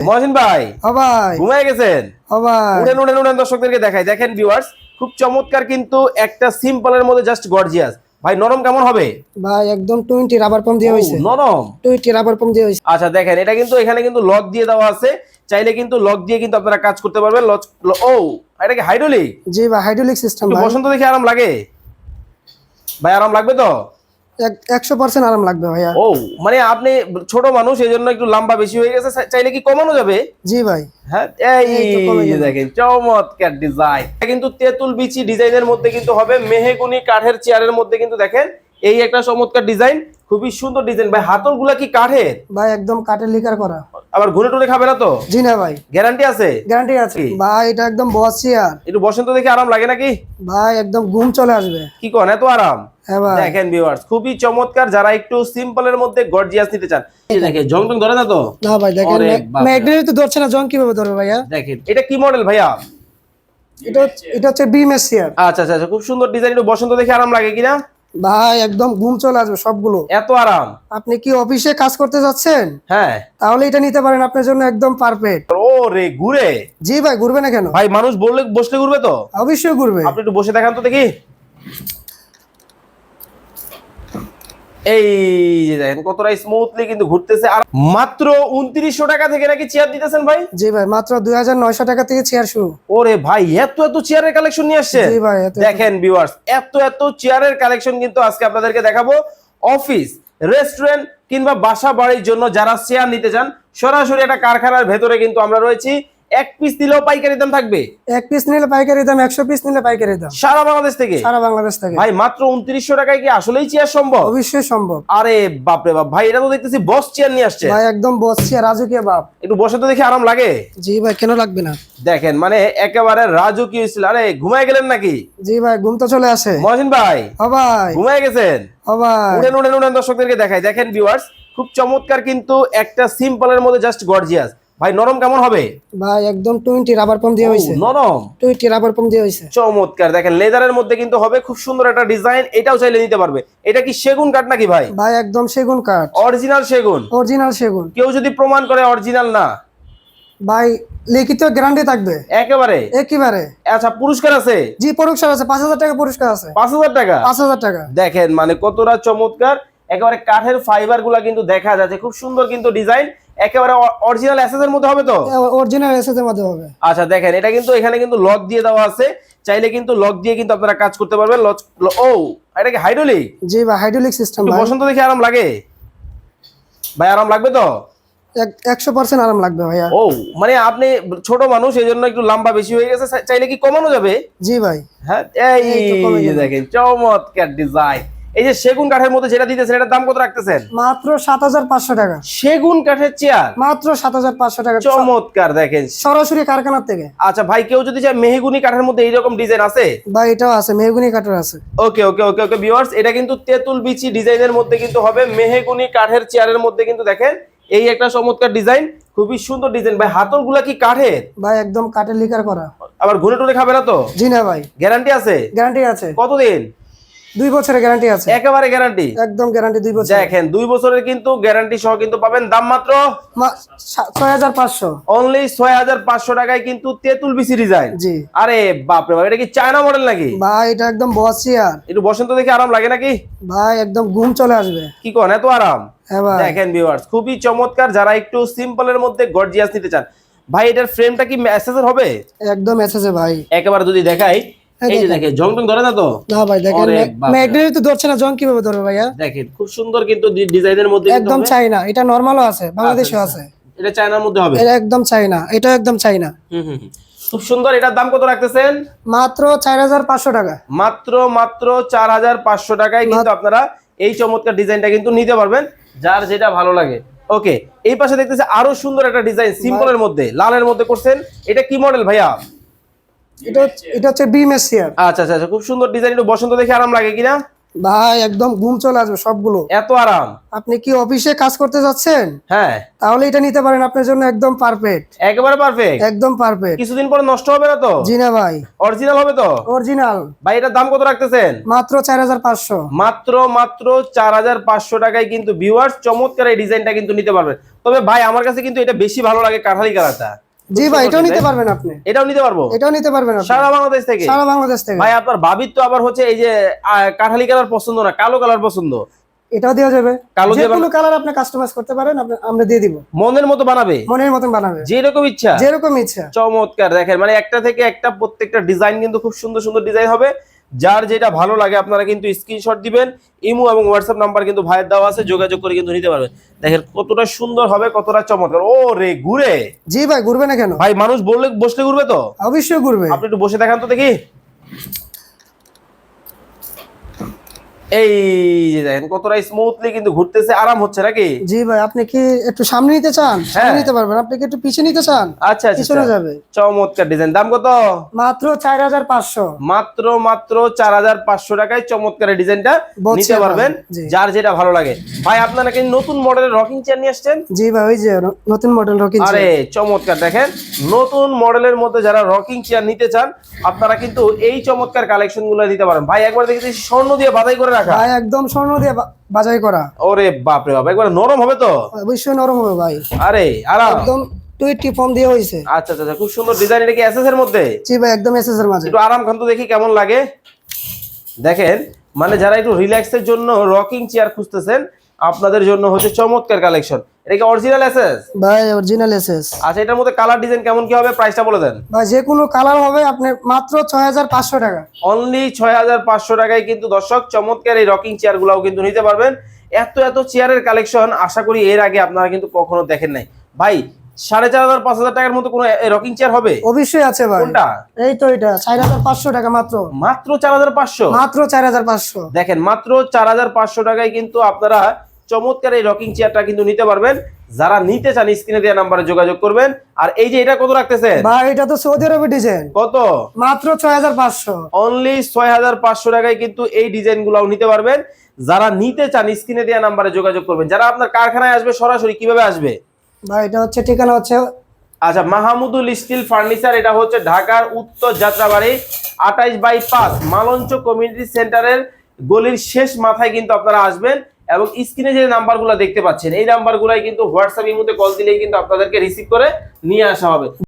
মহসিন ভাই ভাই। ঘুমায় গেছেন? ভাই। উড়েন উড়েন উড়েন দর্শকদেরকে দেখাই। দেখেন ভিউয়ার্স খুব চমৎকার কিন্তু একটা সিম্পলের মধ্যে জাস্ট গর্জিয়াস ভাই নরম কেমন হবে? ভাই একদম টোয়েন্টি রাবার পাম্প দিয়ে নরম? টোয়েন্টি রাবার পাম্প দিয়ে আচ্ছা দেখেন এটা কিন্তু এখানে কিন্তু লক দিয়ে দেওয়া আছে। চাইলে কিন্তু লক দিয়ে কিন্তু আপনারা কাজ করতে পারবেন। লক- ও এটা কি হাইড্রোলিক জি ভাই হাইড্রোলিক সিস্টেম ভাই। বসন্ত দেখে আরাম লাগে? ভাই আরাম লাগবে তো? একশো পার্সেন্ট আরাম লাগবে ভাইয়া। ও মানে আপনি ছোট মানুষ এই জন্য একটু লম্বা বেশি হয়ে গেছে চাইলে কি কমানো যাবে? জি ভাই। হ্যাঁ এই। দেখেন চমৎকার ডিজাইন কিন্তু তেঁতুল বিচি ডিজাইনের মধ্যে কিন্তু হবে মেহেগুনি কাঠের চেয়ারের মধ্যে কিন্তু দেখেন এই একটা চমৎকার ডিজাইন খুবই সুন্দর ডিজাইন ভাই হাতলগুলা কি কাঠের? ভাই একদম কাঠের লিকার করা। আবার ঘুরে টুরে খাবে না তো? জি না ভাই। গ্যারান্টি আছে? গ্যারান্টি আছে। ভাই এটা একদম বস চেয়ার। একটু বসন্ত দেখে আরাম লাগে নাকি? ভাই একদম ঘুম চলে আসবে। কি কন এত আরাম? হ্যাঁ দেখেন ভিউয়ার্স খুবই চমৎকার যারা একটু সিম্পলের মধ্যে গর্জিয়াস নিতে চান। দেখেন জং টং ধরে না তো? না ভাই দেখেন ম্যাগনেট তো ধরছে না জং কীভাবে ধরবে ভাইয়া? দেখেন এটা কি মডেল ভাইয়া? এটা হচ্ছে- এটা হচ্ছে আচ্ছা আচ্ছা আচ্ছা, খুব সুন্দর ডিজাইন একটু বসন্ত দেখে আরাম লাগে কিনা? ভাই একদম ঘুম চলে আসবে সবগুলো। এত আরাম। আপনি কি অফিসে কাজ করতে যাচ্ছেন? হ্যাঁ। তাহলে এটা নিতে পারেন আপনার জন্য একদম পারফেক্ট ও রে ঘুরে? জি ভাই ঘুরবে না কেন? ভাই মানুষ বললে বসলে ঘুরবে তো? অবশ্যই ঘুরবে। আপনি একটু বসে দেখান তো দেখি। এই যে দেখেন কতটা স্মুথলি কিন্তু ঘুরতেছে। আর মাত্র উনত্রিশশো টাকা থেকে নাকি চেয়ার দিতেছেন ভাই? জি ভাই মাত্র দুই হাজার নয়শো টাকা থেকে চেয়ার শুরু। ওরে ভাই এত এত চেয়ারের কালেকশন নিয়ে আসছে জি ভাই এত- দেখেন ভিউয়ার্স এত এত চেয়ারের কালেকশন কিন্তু আজকে আপনাদেরকে দেখাবো। অফিস রেস্টুরেন্ট কিংবা বাসা বাড়ির জন্য যারা চেয়ার নিতে চান সরাসরি একটা কারখানার ভেতরে কিন্তু আমরা রয়েছি। এক পিস দিলেও পাইকারি দাম থাকবে? এক পিস নিলে পাইকারি দাম একশো পিস নিলে পাইকারি দাম। সারা বাংলাদেশ থেকে? সারা বাংলাদেশ থেকে। ভাই মাত্র উনত্রিশশো টাকায় কি আসলেই চেয়ার সম্ভব? অবশ্যই সম্ভব। আরে বাপরে বাপ ভাই এটা তো দেখতেছি বস চেয়ার নিয়ে আসছে। ভাই একদম বস চেয়ার রাজকীয় বাপ। একটু বসে তো দেখি আরাম লাগে। জি ভাই কেন লাগবে না? দেখেন মানে একেবারে রাজকীয় ছিল আরে ঘুমায় গেলেন নাকি? জি ভাই ঘুম তো চলে আসে। মহসিন ভাই ও ভাই। ঘুমায় গেছেন? ও ভাই। উড়েন উড়েন উড়েন দর্শকদেরকে দেখাই। দেখেন ভিউয়ার্স খুব চমৎকার কিন্তু একটা সিম্পলের মধ্যে জাস্ট গর্জিয়াস ভাই নরম কেমন হবে? ভাই একদম টোয়েন্টি রাবার পাম্প দিয়ে হয়েছে। নরম? টোয়েন্টি রাবার পাম্প দিয়ে হয়েছে। চমৎকার। দেখেন লেদারের মধ্যে কিন্তু হবে খুব সুন্দর একটা ডিজাইন এটাও চাইলে নিতে পারবে। এটা কি সেগুন কাঠ নাকি ভাই? ভাই একদম সেগুন কাঠ। অরিজিনাল সেগুন? অরিজিনাল সেগুন। কেউ যদি প্রমাণ করে অরিজিনাল না? ভাই লিখিত গ্যারান্টি থাকবে। একেবারে? একেবারে। আচ্ছা পুরস্কার আছে? জি পুরস্কার আছে। পাঁচ হাজার টাকা পুরস্কার আছে। পাঁচ হাজার টাকা? পাঁচ হাজার টাকা। দেখেন মানে কতটা চমৎকার। একেবারে কাঠের ফাইবারগুলা কিন্তু দেখা যাচ্ছে। খুব সুন্দর কিন্তু ডিজাইন। একেবারে অরিজিনাল অ্যাসেস এর মধ্যে হবে তো? অরিজিনাল এসএস এর মধ্যে হবে। আচ্ছা দেখেন এটা কিন্তু এখানে কিন্তু লক দিয়ে দেওয়া আছে। চাইলে কিন্তু লক দিয়ে কিন্তু আপনারা কাজ করতে পারবেন। লক- ও এটা কি হাইড্রোলিক জি ভাই হাইড্রোলিক সিস্টেম ভাই। বসন্ত দেখে আরাম লাগে? ভাই আরাম লাগবে তো? এক- একশো পার্সেন্ট আরাম লাগবে ভাইয়া। ও মানে আপনি ছোট মানুষ এই জন্য একটু লম্বা বেশি হয়ে গেছে। চাইলে কি কমানো যাবে? জি ভাই। হ্যাঁ এই। দেখেন চমৎকার ডিজাইন এই যে সেগুন কাঠের মধ্যে যেটা দিতেছেন এটার দাম কত রাখতেছেন? মাত্র সাত হাজার পাঁচশো টাকা। সেগুন কাঠের চেয়ার? মাত্র সাত হাজার পাঁচশো টাকা। চমৎকার দেখেন। সরাসরি কারখানার থেকে। আচ্ছা ভাই কেউ যদি চায় মেহগুনি কাঠের মধ্যে এইরকম ডিজাইন আছে? ভাই এটাও আছে মেহগুনি কাঠের আছে। ওকে ওকে ওকে ওকে ভিউয়ার্স এটা কিন্তু তেঁতুল বিচি ডিজাইনের মধ্যে কিন্তু হবে। মেহগুনি কাঠের চেয়ারের মধ্যে কিন্তু দেখেন এই একটা চমৎকার ডিজাইন খুবই সুন্দর ডিজাইন। ভাই হাতলগুলা কি কাঠের? ভাই একদম কাঠের লিকার করা। আবার ঘুরে টুরে খাবে না তো? জি না ভাই। গ্যারান্টি আছে? গ্যারান্টি আছে। কতদিন? দুই বছরের গ্যারান্টি আছে। একেবারে গ্যারান্টি একদম গ্যারান্টি দুই বছর দেখেন দুই বছরের কিন্তু গ্যারান্টি সহ কিন্তু পাবেন দাম মাত্র ছয় হাজার পাঁচশো। অনলি ছয় হাজার পাঁচশো টাকায় কিন্তু তেঁতুল বিচি ডিজাইন জি। আরে বাপরে বাপ এটা কি চায়না মডেল নাকি? ভাই এটা একদম বস চেয়ার একটু বসন্ত দেখে আরাম লাগে নাকি? ভাই একদম ঘুম চলে আসবে। কি কন এত আরাম? হ্যাঁ দেখেন ভিউয়ার্স খুবই চমৎকার যারা একটু সিম্পলের মধ্যে গর্জিয়াস নিতে চান। ভাই এটার ফ্রেমটা কি মেসেজের হবে? একদম এসেছে ভাই। একেবারে যদি দেখাই এই যে জং টং ধরে না তো? না ভাই দেখেন ম্যাগনেট তো ধরছে না জং কীভাবে ধরবে ভাইয়া? দেখেন খুব সুন্দর কিন্তু ডিজাইনের মধ্যে একদম হবে। চাই না এটা নর্মালও আছে বাংলাদেশেও আচ্ছা, আছে। এটা চায়নার মধ্যে হবে? এটা একদম চাই না এটা একদম চাই না হুম, হুম, হুম। খুব সুন্দর এটার দাম কত রাখতেছেন? মাত্র চার হাজার পাঁচশো টাকা। মাত্র মাত্র চার হাজার পাঁচশো টাকায় কিন্তু আপনারা এই চমৎকার ডিজাইনটা কিন্তু নিতে পারবেন যার যেটা ভালো লাগে। ওকে এই পাশে দেখতেছে আরও সুন্দর একটা ডিজাইন সিম্পলের মধ্যে লালের মধ্যে করছেন। এটা কি মডেল ভাইয়া? এটা হচ্ছে- এটা হচ্ছে বিএমএস চেয়ার আচ্ছা আচ্ছা আচ্ছা, খুব সুন্দর ডিজাইন একটু বসন্ত দেখে আরাম লাগে কিনা? ভাই একদম ঘুম চলে আসবে সবগুলো। এত আরাম। আপনি কি অফিসে কাজ করতে যাচ্ছেন? হ্যাঁ। তাহলে এটা নিতে পারেন আপনার জন্য একদম পারফেক্ট একেবারে পারফেক্ট একদম পারফেক্ট কিছুদিন পরে নষ্ট হবে না তো? জি না ভাই। অরিজিনাল হবে তো? অরিজিনাল ভাই এটার দাম কত রাখতেছেন? মাত্র চার হাজার পাঁচশো। মাত্র মাত্র চার হাজার পাঁচশো টাকায় কিন্তু ভিউয়ার্স চমৎকার এই ডিজাইনটা কিন্তু নিতে পারবেন তবে ভাই আমার কাছে কিন্তু এটা বেশি ভালো লাগে কাঠালি কালারটা। জি ভাই এটাও নিতে পারবেন আপনি। এটাও নিতে পারব? এটাও নিতে পারবেন আপনি। সারা বাংলাদেশ থেকে? সারা বাংলাদেশ থেকে। ভাই আপনার ভাবির তো আবার হচ্ছে এই যে কাঠালি কালার পছন্দ না কালো কালার পছন্দ? এটাও দেওয়া যাবে। কালো যে কোনো কালার আপনি কাস্টমাইজ করতে পারেন আমরা দিয়ে দিব। মনের মতো বানাবে? মনের মতো বানাবে। যেরকম ইচ্ছা। যেরকম ইচ্ছা। চমৎকার দেখেন মানে একটা থেকে একটা প্রত্যেকটা ডিজাইন কিন্তু খুব সুন্দর সুন্দর ডিজাইন হবে। যার যেটা ভালো লাগে আপনারা কিন্তু স্ক্রিনশট দিবেন। ইমো এবং হোয়াটসঅ্যাপ নাম্বার কিন্তু ভাইয়ের দেওয়া আছে যোগাযোগ করে কিন্তু নিতে পারবেন। দেখেন কতটা সুন্দর হবে কতটা চমৎকার। ও রে ঘুরে! জি ভাই ঘুরবে না কেন? ভাই মানুষ বললে বসলে ঘুরবে তো? অবশ্যই ঘুরবে। আপনি একটু বসে দেখান তো দেখি। এই যে দেখেন কতটা স্মুথলি কিন্তু ঘুরতেছে আরাম হচ্ছে নাকি? জি ভাই আপনি কি একটু সামনে নিতে চান? সামনে হ্যাঁ। নিতে পারবেন। আপনি কি একটু পিছিয়ে নিতে চান? আচ্ছা আচ্ছা পিছনে আচ্ছা। যাবে। চমৎকার ডিজাইন দাম কত? মাত্র চার হাজার পাঁচশো। মাত্র মাত্র চার হাজার পাঁচশো টাকায় চমৎকার ডিজাইনটা নিতে পারবেন যার যেটা ভালো লাগে। ভাই আপনারা কি নতুন মডেলের রকিং চেয়ার নিয়ে আসছেন? জি ভাই ওই যে নতুন মডেল রকিং আরে চমৎকার। দেখেন নতুন মডেলের মধ্যে যারা রকিং চেয়ার নিতে চান আপনারা কিন্তু এই চমৎকার কালেকশনগুলো নিতে পারেন। ভাই একবার দেখেছি স্বর্ণ দিয়ে বাধাই করে রাখা ভাই একদম স্বর্ণ দিয়ে বাজাই করা। ওরে বাপরে বাপ একবার নরম হবে তো? অবশ্যই নরম হবে ভাই। আরে আরাম। একদম টুইটি ফোন দিয়ে হয়েছে। আচ্ছা আচ্ছা আচ্ছা, খুব সুন্দর ডিজাইন এটা কি এসএস এর মধ্যে? জি ভাই একদম এসএস এর মাঝে। একটু আরাম খান তো দেখি কেমন লাগে। দেখেন মানে যারা একটু রিল্যাক্সের জন্য রকিং চেয়ার খুঁজতেছেন আপনাদের জন্য হচ্ছে চমৎকার কালেকশন এটা কি অরিজিনাল এসএস ভাই অরিজিনাল এসএস আচ্ছা এটার মধ্যে কালার ডিজাইন কেমন কি হবে? প্রাইসটা বলে দেন। ভাই যে কোনো কালার হবে আপনার মাত্র ছয় হাজার পাঁচশো টাকা। অনলি ছয় হাজার পাঁচশো টাকায় কিন্তু দর্শক চমৎকার এই রকিং চেয়ার গুলাও কিন্তু নিতে পারবেন। এত এত চেয়ারের কালেকশন আশা করি এর আগে আপনারা কিন্তু কখনো দেখেন নাই। ভাই সাড়ে চার হাজার পাঁচ হাজার টাকার মতো কোনো রকিং চেয়ার হবে? অবশ্যই আছে ভাই। কোনটা? এই তো এটা চার হাজার পাঁচশো টাকা মাত্র। মাত্র চার হাজার পাঁচশো? মাত্র চার হাজার পাঁচশো। দেখেন মাত্র চার হাজার পাঁচশো টাকায় কিন্তু আপনারা চমৎকার এই রকিং চেয়ারটা কিন্তু নিতে পারবেন। যারা নিতে চান স্ক্রিনে দেওয়া নাম্বারে যোগাযোগ করবেন। আর এই যে এটা কত রাখতেছেন? ভাই এটা তো সৌদি আরবের ডিজাইন কত? মাত্র ছয় হাজার পাঁচশো। অনলি ছয় হাজার পাঁচশো টাকায় কিন্তু এই ডিজাইন গুলাও নিতে পারবেন। যারা নিতে চান স্ক্রিনে দেওয়া নাম্বারে যোগাযোগ করবেন। যারা আপনার কারখানায় আসবে সরাসরি কীভাবে আসবে? ভাই এটা হচ্ছে ঠিকানা হচ্ছে আচ্ছা মাহমুদুল স্টিল ফার্নিচার এটা হচ্ছে ঢাকার উত্তর যাত্রাবাড়ি আঠাইশ বাই পাঁচ মালঞ্চ কমিউনিটি সেন্টারের গলির শেষ মাথায় কিন্তু আপনারা আসবেন। এবং স্ক্রিনে যে নাম্বারগুলো দেখতে পাচ্ছেন, এই নাম্বারগুলাই কিন্তু হোয়াটসঅ্যাপ মধ্যে কল দিলেই কিন্তু আপনাদেরকে রিসিভ করে নিয়ে আসা হবে।